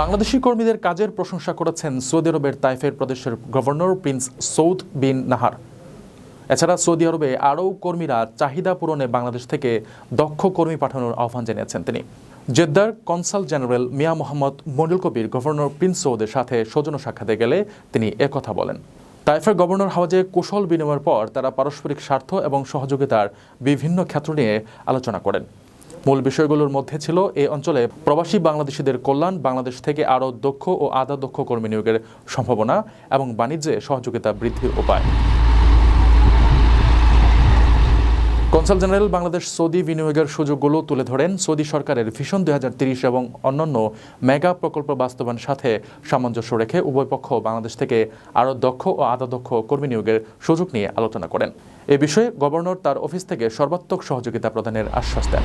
বাংলাদেশি কর্মীদের কাজের প্রশংসা করেছেন সৌদি আরবের তাইফের প্রদেশের governor prince Saud bin Nahar. এছাড়া সৌদি আরবে আরও কর্মীরা চাহিদা পূরণে বাংলাদেশ থেকে দক্ষ কর্মী পাঠানোর আহ্বান জানিয়েছেন তিনি। জেদ্দার consul general Mia Mohammad Monil Kabir governor prince সৌদের সাথে সৌজন্য সাক্ষাতে গেলে তিনি একথা বলেন। তাইফের গভর্নর হাওয়াজে কুশল বিনিময়ের পর তারা পারস্পরিক স্বার্থ এবং সহযোগিতার বিভিন্ন ক্ষেত্র নিয়ে আলোচনা করেন। মূল বিষয়গুলোর মধ্যে ছিল এই অঞ্চলে প্রবাসী বাংলাদেশিদের কল্যাণ, বাংলাদেশ থেকে আরও দক্ষ ও আধা দক্ষ কর্মী নিয়োগের সম্ভাবনা এবং বাণিজ্যে সহযোগিতা বৃদ্ধির উপায়। কনসাল জেনারেল বাংলাদেশ সৌদি বিনিয়োগের সুযোগগুলো তুলে ধরেন। সৌদি সরকারের ভিশন দুই এবং অন্যান্য মেগা প্রকল্প বাস্তবায়নের সাথে সামঞ্জস্য রেখে উভয় পক্ষ বাংলাদেশ থেকে আরও দক্ষ ও আধা দক্ষ কর্মী নিয়োগের সুযোগ নিয়ে আলোচনা করেন। এ বিষয়ে গভর্নর তার অফিস থেকে সর্বাত্মক সহযোগিতা প্রদানের আশ্বাস দেন।